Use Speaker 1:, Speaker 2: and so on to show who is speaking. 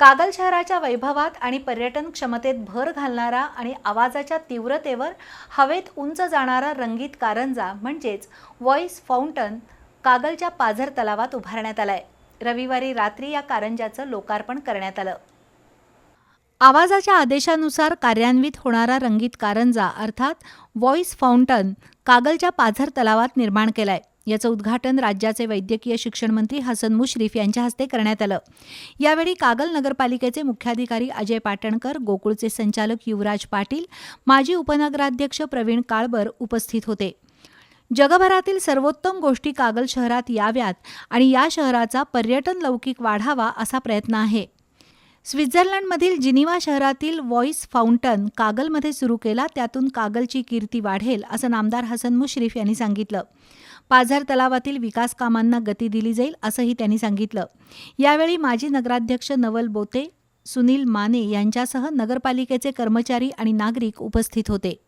Speaker 1: कागल शहराच्या वैभवात आणि पर्यटन क्षमतेत भर घालणारा आणि आवाजाच्या तीव्रतेवर हवेत उंच जाणारा रंगीत कारंजा म्हणजेच व्हॉइस फाउंटन कागलच्या पाझर तलावात उभारण्यात आलाय. रविवारी रात्री या कारंजाचं लोकार्पण करण्यात आलं. आवाजाच्या आदेशानुसार कार्यान्वित होणारा रंगीत कारंजा अर्थात व्हॉइस फाउंटन कागलच्या पाझर तलावात निर्माण केलाय. याचं उद्घाटन राज्याचे वैद्यकीय शिक्षण मंत्री हसन मुश्रीफ यांच्या हस्ते करण्यात आलं. यावेळी कागल नगरपालिकेचे मुख्याधिकारी अजय पाटणकर गोकुळचे संचालक युवराज पाटील माजी उपनगराध्यक्ष प्रवीण काळबर उपस्थित होते. जगभरातील सर्वोत्तम गोष्टी कागल शहरात याव्यात आणि या शहराचा पर्यटन लौकिक वाढावा असा प्रयत्न आहे. स्वित्झर्लंडमधील जिनिवा शहरातील व्हॉइस फाउंटन कागलमध्ये सुरू केला त्यातून कागलची कीर्ती वाढेल असं नामदार हसन मुश्रीफ यांनी सांगितलं. पाझर तलावातील विकास कामांना गती दिली जाईल असंही त्यांनी सांगितलं. यावेळी माजी नगराध्यक्ष नवल बोते सुनील माने यांच्यासह नगरपालिकेचे कर्मचारी आणि नागरिक उपस्थित होते.